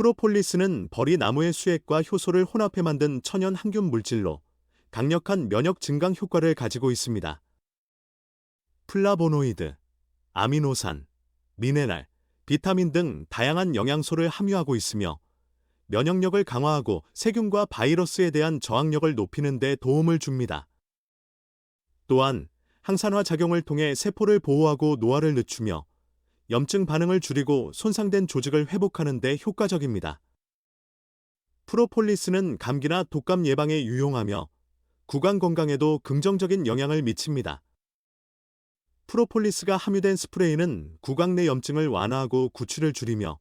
프로폴리스는 벌이 나무의 수액과 효소를 혼합해 만든 천연 항균 물질로 강력한 면역 증강 효과를 가지고 있습니다. 플라보노이드, 아미노산, 미네랄, 비타민 등 다양한 영양소를 함유하고 있으며 면역력을 강화하고 세균과 바이러스에 대한 저항력을 높이는 데 도움을 줍니다. 또한 항산화 작용을 통해 세포를 보호하고 노화를 늦추며 염증 반응을 줄이고 손상된 조직을 회복하는 데 효과적입니다. 프로폴리스는 감기나 독감 예방에 유용하며 구강 건강에도 긍정적인 영향을 미칩니다. 프로폴리스가 함유된 스프레이는 구강 내 염증을 완화하고 구취를 줄이며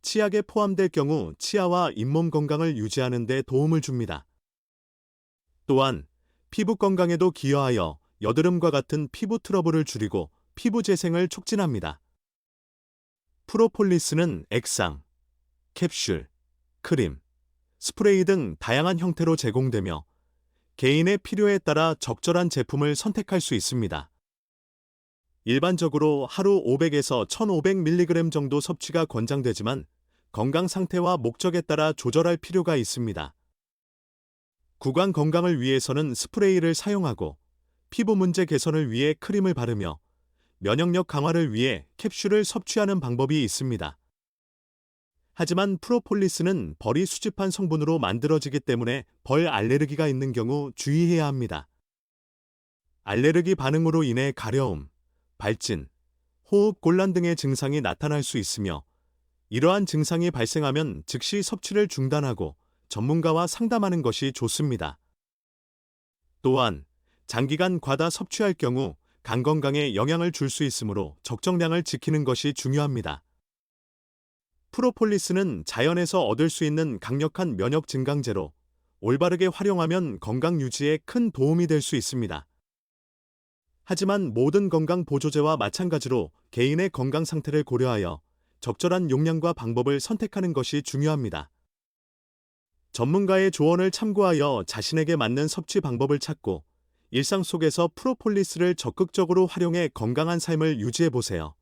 치약에 포함될 경우 치아와 잇몸 건강을 유지하는 데 도움을 줍니다. 또한 피부 건강에도 기여하여 여드름과 같은 피부 트러블을 줄이고 피부 재생을 촉진합니다. 프로폴리스는 액상, 캡슐, 크림, 스프레이 등 다양한 형태로 제공되며 개인의 필요에 따라 적절한 제품을 선택할 수 있습니다. 일반적으로 하루 500에서 1500mg 정도 섭취가 권장되지만 건강 상태와 목적에 따라 조절할 필요가 있습니다. 구강 건강을 위해서는 스프레이를 사용하고 피부 문제 개선을 위해 크림을 바르며 면역력 강화를 위해 캡슐을 섭취하는 방법이 있습니다. 하지만 프로폴리스는 벌이 수집한 성분으로 만들어지기 때문에 벌 알레르기가 있는 경우 주의해야 합니다. 알레르기 반응으로 인해 가려움, 발진, 호흡 곤란 등의 증상이 나타날 수 있으며 이러한 증상이 발생하면 즉시 섭취를 중단하고 전문가와 상담하는 것이 좋습니다. 또한 장기간 과다 섭취할 경우 간 건강에 영향을 줄 수 있으므로 적정량을 지키는 것이 중요합니다. 프로폴리스는 자연에서 얻을 수 있는 강력한 면역 증강제로 올바르게 활용하면 건강 유지에 큰 도움이 될 수 있습니다. 하지만 모든 건강 보조제와 마찬가지로 개인의 건강 상태를 고려하여 적절한 용량과 방법을 선택하는 것이 중요합니다. 전문가의 조언을 참고하여 자신에게 맞는 섭취 방법을 찾고 일상 속에서 프로폴리스를 적극적으로 활용해 건강한 삶을 유지해 보세요.